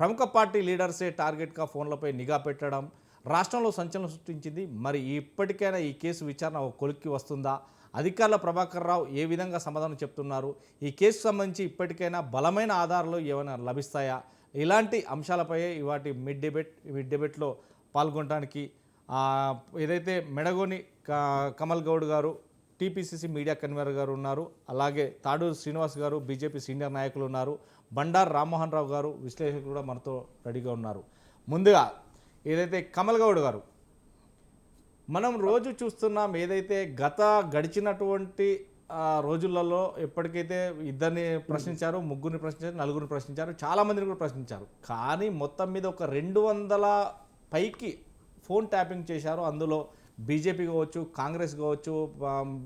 ప్రముఖ పార్టీ లీడర్సే టార్గెట్గా ఫోన్లపై నిఘా పెట్టడం రాష్ట్రంలో సంచలనం సృష్టించింది. మరి ఇప్పటికైనా ఈ కేసు విచారణ ఒక కొలిక్కి వస్తుందా? అధికారుల ప్రభాకర్ రావు ఏ విధంగా సమాధానం చెప్తున్నారు? ఈ కేసు సంబంధించి ఇప్పటికైనా బలమైన ఆధారాలు ఏమైనా లభిస్తాయా? ఇలాంటి అంశాలపై ఇవాటి మిడ్ డిబేట్ మిడ్ డిబేట్లో పాల్గొనడానికి ఏదైతే మెడగోని క- కమల్ గౌడ్ గారు టీపీసీసీ మీడియా కన్వీనర్ గారు ఉన్నారు అలాగే తాడూరు శ్రీనివాస్ గారు బీజేపీ సీనియర్ నాయకులు ఉన్నారు బండారు రామ్మోహన్ రావు గారు విశ్లేషకులు కూడా మనతో రెడీగా ఉన్నారు. ముందుగా ఏదైతే కమల్ గౌడ్ గారు మనం రోజు చూస్తున్నాం ఏదైతే గత గడిచినటువంటి రోజులలో ఎప్పటికైతే ఇద్దరిని ప్రశ్నించారు ముగ్గురిని ప్రశ్నించారు నలుగురిని ప్రశ్నించారు చాలా మందిని కూడా ప్రశ్నించారు. కానీ మొత్తం మీద ఒక రెండు వందల పైకి ఫోన్ ట్యాపింగ్ చేశారు. అందులో బీజేపీ కావచ్చు కాంగ్రెస్ కావచ్చు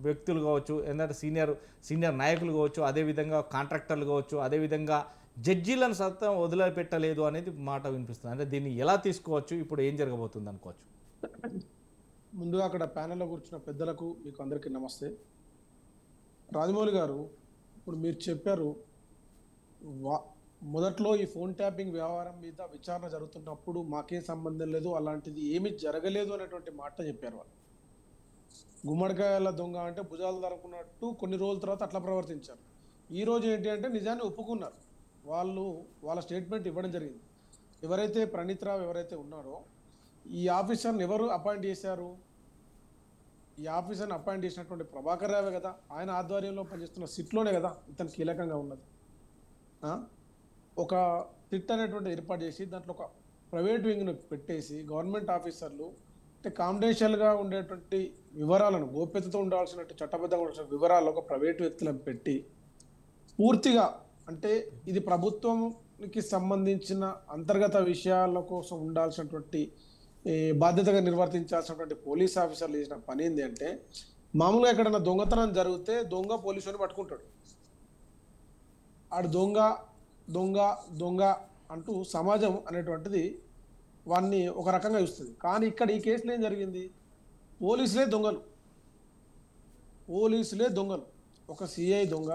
వ్యక్తులు కావచ్చు ఏంటంటే సీనియర్ సీనియర్ నాయకులు కావచ్చు అదేవిధంగా కాంట్రాక్టర్లు కావచ్చు అదేవిధంగా జడ్జీలను సత్తం వదిలిపెట్టలేదు అనేది మాట వినిపిస్తుంది. అంటే దీన్ని ఎలా తీసుకోవచ్చు? ఇప్పుడు ఏం జరగబోతుంది అనుకోవచ్చు. ముందుగా అక్కడ ప్యానెల్లో కూర్చున్న పెద్దలకు మీకు అందరికీ నమస్తే. రాజమౌళి గారు ఇప్పుడు మీరు చెప్పారు వా మొదట్లో ఈ ఫోన్ ట్యాపింగ్ వ్యవహారం మీద విచారణ జరుగుతున్నప్పుడు మాకేం సంబంధం లేదు అలాంటిది ఏమీ జరగలేదు అనేటువంటి మాట చెప్పారు వాళ్ళు. గుమ్మడికాయల దొంగ అంటే భుజాలు దొరకున్నట్టు కొన్ని రోజుల తర్వాత అట్లా ప్రవర్తించారు. ఈరోజు ఏంటి అంటే నిజాన్ని ఒప్పుకున్నారు. వాళ్ళు వాళ్ళ స్టేట్మెంట్ ఇవ్వడం జరిగింది. ఎవరైతే ప్రణీత్ రావు ఎవరైతే ఉన్నారో ఈ ఆఫీసర్ని ఎవరు అపాయింట్ చేశారు? ఈ ఆఫీసర్ని అపాయింట్ చేసినటువంటి ప్రభాకర్ రావే కదా. ఆయన ఆధ్వర్యంలో పనిచేస్తున్న సిట్లోనే కదా ఇతను కీలకంగా ఉన్నది. ఒక తిట్ అనేటువంటి ఏర్పాటు చేసి దాంట్లో ఒక ప్రైవేట్ వింగ్ను పెట్టేసి గవర్నమెంట్ ఆఫీసర్లు అంటే కాంబినేషన్గా ఉండేటువంటి వివరాలను గోప్యతతో ఉండాల్సిన చట్టబద్ధంగా ఉండాల్సిన వివరాలు ఒక ప్రైవేట్ వ్యక్తులను పెట్టి పూర్తిగా అంటే ఇది ప్రభుత్వంకి సంబంధించిన అంతర్గత విషయాల కోసం ఉండాల్సినటువంటి బాధ్యతగా నిర్వర్తించాల్సినటువంటి పోలీస్ ఆఫీసర్లు చేసిన పని ఏంటి అంటే మామూలుగా ఎక్కడైనా దొంగతనం జరిగితే దొంగ పోలీసుని పట్టుకుంటాడు. ఆడు దొంగ దొంగ దొంగ అంటూ సమాజం అనేటువంటిది వాన్ని ఒక రకంగా చూస్తుంది. కానీ ఇక్కడ ఈ కేసులో ఏం జరిగింది? పోలీసులే దొంగలు. పోలీసులే దొంగలు. ఒక సిఐ దొంగ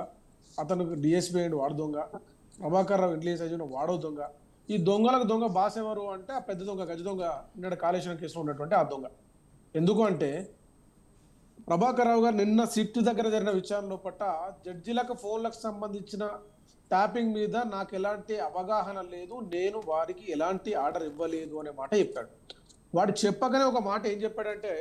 అతనికి డిఎస్పీ అయ్యిండు వాడు దొంగ ప్రభాకర్ రావు ఇంట్లో సైజున వాడో దొంగ. ఈ దొంగలకు దొంగ బాస్ ఎవరు అంటే ఆ పెద్ద దొంగ గజ దొంగ నిన్న కాళేశ్వరం కేసులో ఉన్నటువంటి ఆ దొంగ. ఎందుకు అంటే ప్రభాకర్ రావు గారు నిన్న సిట్ దగ్గర జరిగిన విచారణ పట్ట జడ్జిలకు ఫోన్లకు సంబంధించిన ట్యాపింగ్ మీద నాకు ఎలాంటి అవగాహన లేదు నేను వారికి ఎలాంటి ఆర్డర్ ఇవ్వలేదు అనే మాట చెప్పాడు. వాడు చెప్పగానే ఒక మాట ఏం చెప్పాడంటే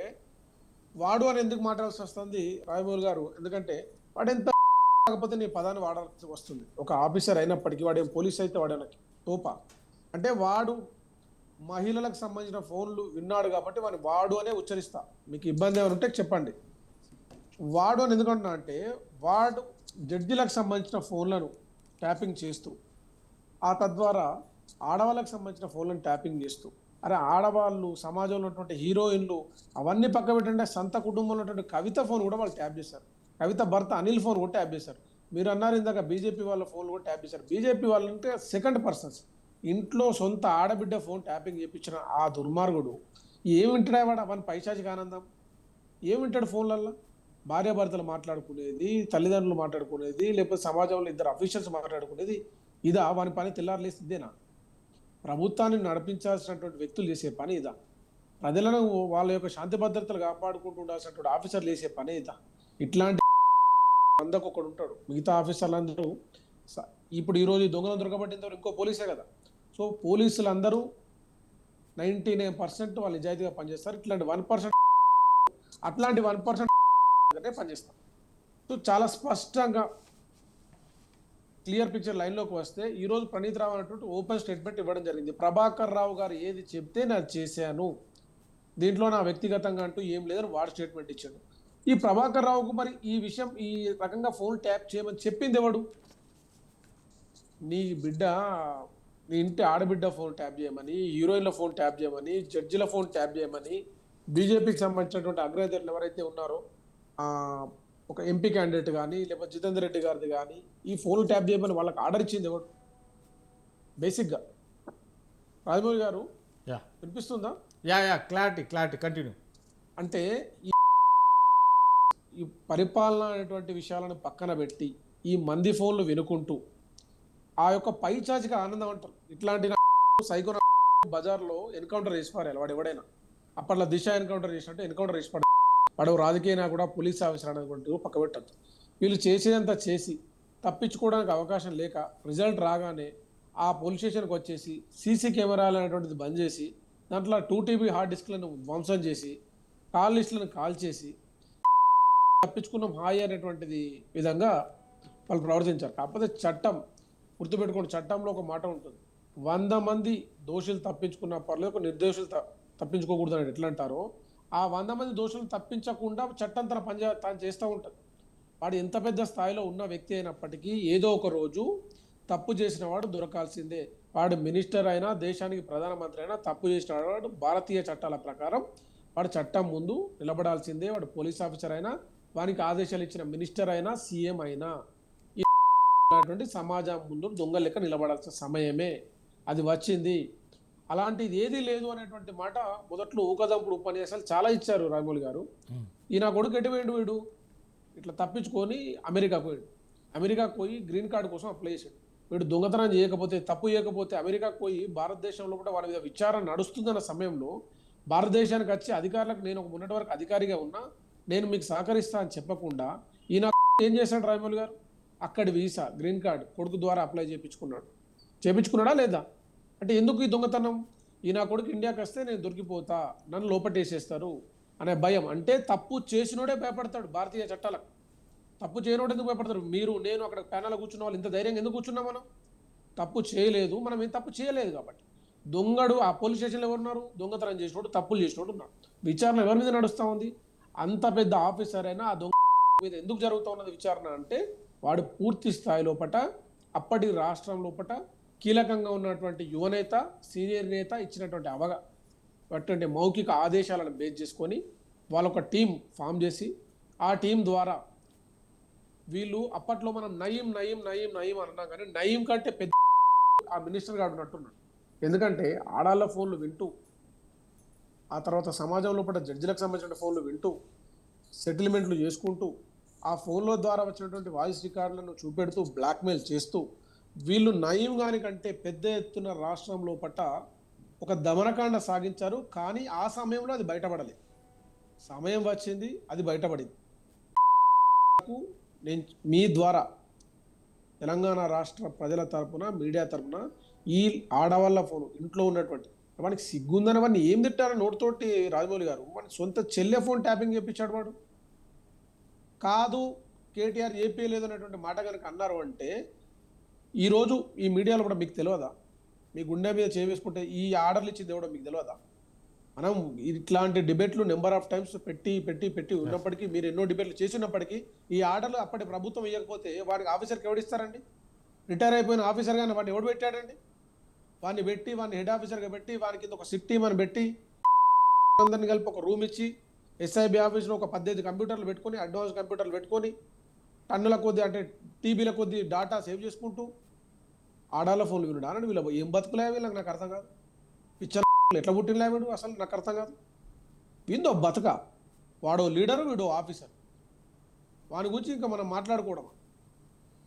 వాడు అని ఎందుకు మాట్లాడాల్సి వస్తుంది రాయమూరి గారు? ఎందుకంటే వాడు ఎంత కాకపోతే నీ పదాన్ని వాడాల్సి వస్తుంది. ఒక ఆఫీసర్ అయినప్పటికీ వాడు ఏం పోలీస్ అయితే వాడు ఆయనకి తోప? అంటే వాడు మహిళలకు సంబంధించిన ఫోన్లు విన్నాడు కాబట్టి వాడిని వాడు అనే ఉచ్చరిస్తా. మీకు ఇబ్బంది ఏమైనా ఉంటే చెప్పండి. వాడు అని ఎందుకంటున్నా అంటే వాడు జడ్జిలకు సంబంధించిన ఫోన్లను ట్యాపింగ్ చేస్తూ ఆ తద్వారా ఆడవాళ్ళకి సంబంధించిన ఫోన్లను ట్యాపింగ్ చేస్తూ అరే ఆడవాళ్ళు సమాజంలో ఉన్నటువంటి హీరోయిన్లు అవన్నీ పక్క పెట్టంటే సంత కుటుంబంలో ఉన్నటువంటి కవిత ఫోన్ కూడా వాళ్ళు ట్యాప్ చేశారు. కవిత భర్త అనిల్ ఫోన్ కూడా ట్యాప్ చేశారు. మీరు అన్నారు ఇందాక బీజేపీ వాళ్ళ ఫోన్ కూడా ట్యాప్ చేశారు. బీజేపీ వాళ్ళు అంటే సెకండ్ పర్సన్స్. ఇంట్లో సొంత ఆడబిడ్డ ఫోన్ ట్యాపింగ్ చేయించిన ఆ దుర్మార్గుడు ఏమి వాడు? అవన్నీ పైశాచిక ఆనందం. ఏమింటాడు ఫోన్లల్లో? భార్యాభర్తలు మాట్లాడుకునేది తల్లిదండ్రులు మాట్లాడుకునేది లేకపోతే సమాజంలో ఇద్దరు అఫీషియల్స్ మాట్లాడుకునేది ఇదా? వాని పని తెల్లారలేసి ఇదేనా? ప్రభుత్వాన్ని నడిపించాల్సినటువంటి వ్యక్తులు చేసే పని ఇదా? ప్రజలను వాళ్ళ యొక్క శాంతి భద్రతలు కాపాడుకుంటూ ఉండాల్సినటువంటి ఆఫీసర్లు చేసే పని ఇదా? ఇట్లాంటి అందకొకడు ఒకడు ఉంటాడు. మిగతా ఆఫీసర్లందరూ స- ఇప్పుడు ఈరోజు ఈ దొంగలను దొరకబట్టిన ఇంకో పోలీసే కదా? సో పోలీసులు అందరూ నైంటీ నైన్ పర్సెంట్ వాళ్ళు నిజాయితీగా పనిచేస్తారు. ఇట్లాంటి వన్ పర్సెంట్ అట్లాంటి వన్ పర్సెంట్ పనిచేస్తారు సో చాలా స్పష్టంగా క్లియర్ పిక్చర్ లైన్లోకి వస్తే ఈరోజు ప్రణీత్ రావు అనేటువంటి ఓపెన్ స్టేట్మెంట్ ఇవ్వడం జరిగింది. ప్రభాకర్ రావు గారు ఏది చెప్తే నేను చేశాను. దీంట్లో నా వ్యక్తిగతంగా అంటూ ఏం లేదని వాడు స్టేట్మెంట్ ఇచ్చాడు. ఈ ప్రభాకర్ రావుకు మరి ఈ విషయం ఈ రకంగా ఫోన్ ట్యాప్ చేయమని చెప్పింది ఎవడు? నీ బిడ్డ నీ ఇంటి ఆడబిడ్డ ఫోన్ ట్యాప్ చేయమని హీరోయిన్ల ఫోన్ ట్యాప్ చేయమని జడ్జిల ఫోన్ ట్యాప్ చేయమని బీజేపీకి సంబంధించినటువంటి అగ్రనేతలు ఎవరైతే ఉన్నారో ఒక ఎంపీ క్యాండిడేట్ కానీ లేకపోతే జితేందర్ రెడ్డి గారిది కానీ ఈ ఫోన్ ట్యాప్ చేయమని వాళ్ళకి ఆర్డర్ ఇచ్చింది ఎవరు? బేసిక్గా రాజమౌళి గారు యా. వినిపిస్తుందా? Yeah yeah clarity clarity continue. అంటే ఈ పరిపాలన అనేటువంటి విషయాలను పక్కన పెట్టి ఈ మంది ఫోన్లు వినుకుంటూ ఆ యొక్క పైచాచిక ఆనందం అంటారు. ఇట్లాంటి సైకో బజార్లో ఎన్కౌంటర్ చేసి వాడు ఎవడైనా. అప్పట్లో దిశ ఎన్కౌంటర్ చేసినట్టు ఎన్కౌంటర్ చేసి వాడు రాజకీయ కూడా పోలీస్ ఆఫీసర్ అనేటువంటి పక్క పెట్టద్దు. వీళ్ళు చేసేదంతా చేసి తప్పించుకోవడానికి అవకాశం లేక రిజల్ట్ రాగానే ఆ పోలీస్ స్టేషన్కి వచ్చేసి సీసీ కెమెరాలు అనేటువంటిది బంద్ చేసి దాంట్లో టూ టీబీ హార్డ్ డిస్క్లను ధ్వంసం చేసి కాల్ లిస్టులను కాల్ చేసి తప్పించుకున్నాం హాయి అనేటువంటిది విధంగా వాళ్ళు ప్రవర్తించారు. కాకపోతే చట్టం గుర్తుపెట్టుకుని చట్టంలో ఒక మాట ఉంటుంది. వంద మంది దోషులు తప్పించుకున్న పర్లేదు ఒక నిర్దోషులు త- తప్పించుకోకూడదు అని ఎట్లా అంటారో ఆ వంద మంది దోషులు తప్పించకుండా చట్టం తన పని తాను చేస్తూ ఉంటుంది వాడు ఎంత పెద్ద స్థాయిలో ఉన్న వ్యక్తి అయినప్పటికీ ఏదో ఒక రోజు తప్పు చేసిన వాడు దొరకాల్సిందే. వాడు మినిస్టర్ అయినా దేశానికి ప్రధానమంత్రి అయినా తప్పు చేసిన వాడు భారతీయ చట్టాల ప్రకారం వాడు చట్టం ముందు నిలబడాల్సిందే. వాడు పోలీస్ ఆఫీసర్ అయినా వానికి ఆదేశాలు ఇచ్చిన మినిస్టర్ అయినా సీఎం అయినా సమాజం ముందు దొంగ లెక్క నిలబడాల్సిన సమయమే. అది వచ్చింది. అలాంటిది ఏదీ లేదు అనేటువంటి మాట మొదట్లో ఊకదంపుడు ఉపన్యాసాలు చాలా ఇచ్చారు రాజమౌళి గారు. ఈయన కొడుకు ఎటు పోయిండు వీడు? ఇట్లా తప్పించుకొని అమెరికాకు పోయాడు. అమెరికాకు పోయి గ్రీన్ కార్డు కోసం అప్లై చేశాడు వీడు దొంగతనం చేయకపోతే తప్పు చేయకపోతే అమెరికాకు పోయి భారతదేశంలో కూడా వాడి మీద విచారణ నడుస్తుందన్న సమయంలో భారతదేశానికి వచ్చి అధికారులకు నేను ఒక మొన్నటి వరకు అధికారిగా ఉన్నా నేను మీకు సహకరిస్తా అని చెప్పకుండా ఈయన ఏం చేశాడు రాజమౌళి గారు? అక్కడి వీసా గ్రీన్ కార్డ్ కొడుకు ద్వారా అప్లై చేయించుకున్నాడు. చేయించుకున్నాడా లేదా? అంటే ఎందుకు ఈ దొంగతనం? ఈ నా కొడుకు ఇండియాకి వస్తే నేను దొరికిపోతా నన్ను లోపటేసేస్తారు అనే భయం. అంటే తప్పు చేసినోడే భయపడతాడు భారతీయ చట్టాలకు. తప్పు చేయనోడు ఎందుకు భయపడతారు మీరు నేను అక్కడ ప్యానల్ కూర్చున్న వాళ్ళు ఇంత ధైర్యంగా ఎందుకు కూర్చున్నాం మనం? తప్పు చేయలేదు మనం ఏం తప్పు చేయలేదు కాబట్టి. దొంగడు ఆ పోలీస్ స్టేషన్లో ఎవరున్నారు దొంగతనం చేసినోడు తప్పులు చేసినోడు ఉన్నారు. విచారణ ఎవరి మీద నడుస్తూ ఉంది? అంత పెద్ద ఆఫీసర్ అయినా ఆ దొంగ మీద ఎందుకు జరుగుతూ ఉన్నది విచారణ అంటే వాడు పూర్తి స్థాయి లోపట అప్పటి రాష్ట్రం లోపట కీలకంగా ఉన్నటువంటి యువనేత సీనియర్ నేత ఇచ్చినటువంటి అవగా అటువంటి మౌఖిక ఆదేశాలను బేస్ చేసుకొని వాళ్ళొక టీం ఫామ్ చేసి ఆ టీం ద్వారా వీళ్ళు అప్పట్లో మనం నయీం నయీం నయీం నయీం అన్నాం కానీ నయీం కంటే పెద్ద ఆ మినిస్టర్ గారు ఉన్నట్టున్నాడు. ఎందుకంటే ఆడాళ్ళ ఫోన్లు వింటూ ఆ తర్వాత సమాజంలో పడ్డ జడ్జిలకు సంబంధించిన ఫోన్లు వింటూ సెటిల్మెంట్లు చేసుకుంటూ ఆ ఫోన్ల ద్వారా వచ్చినటువంటి వాయిస్ రికార్డులను చూపెడుతూ బ్లాక్మెయిల్ చేస్తూ వీళ్ళు నయం కంటే పెద్ద ఎత్తున రాష్ట్రంలో పట్ట ఒక దమనకాండ సాగించారు కానీ ఆ సమయంలో అది బయటపడలేదు సమయం వచ్చింది అది బయటపడింది. నాకు నేను మీ ద్వారా తెలంగాణ రాష్ట్ర ప్రజల తరపున మీడియా తరపున ఈ ఆడవాళ్ళ ఫోన్ ఇంట్లో ఉన్నటువంటి వాడికి సిగ్గుందని వాడిని ఏం తిట్టారు నోటితోటి రాజమౌళి గారు? వాడి సొంత చెల్లె ఫోన్ ట్యాపింగ్ చేయించాడు వాడు. కాదు కేటీఆర్ ఏపీ లేదు అనేటువంటి మాట కనుక అన్నారు అంటే ఈరోజు ఈ మీడియాలో కూడా మీకు తెలియదా మీ గుండె మీద చేవేసుకుంటే ఈ ఆర్డర్లు ఇచ్చింది ఎవడో మీకు తెలియదా మనం ఇట్లాంటి డిబేట్లు నెంబర్ ఆఫ్ టైమ్స్ పెట్టి పెట్టి పెట్టి ఉన్నప్పటికీ మీరు ఎన్నో డిబేట్లు చేసినప్పటికీ ఈ ఆర్డర్లు అప్పటి ప్రభుత్వం ఇవ్వకపోతే వాడికి ఆఫీసర్కి ఎవడిస్తారండి రిటైర్ అయిపోయిన ఆఫీసర్ కానీ వాడిని ఎవడు పెట్టాడండి? వాడిని పెట్టి వాడిని హెడ్ ఆఫీసర్గా పెట్టి వానికి కింద ఒక సిట్ టీమ్ అని పెట్టి అందరిని కలిపి ఒక రూమ్ ఇచ్చి ఎస్ఐబి ఆఫీస్లో ఒక పద్దెనిమిది కంప్యూటర్లు పెట్టుకొని అడ్వాన్స్ కంప్యూటర్లు పెట్టుకొని టన్నుల కొద్ది అంటే టీబీల కొద్ది డాటా సేవ్ చేసుకుంటూ ఆడాల ఫోన్లు వినడా అని వీళ్ళ ఏం బతుకులే వీళ్ళకి నాకు అర్థం కాదు. పిచ్చర్ ఎట్లా పుట్టినలే వీడు అసలు నాకు అర్థం కాదు. వీందో బతుక. వాడో లీడరు వీడో ఆఫీసర్. వాని గురించి ఇంకా మనం మాట్లాడుకోవడం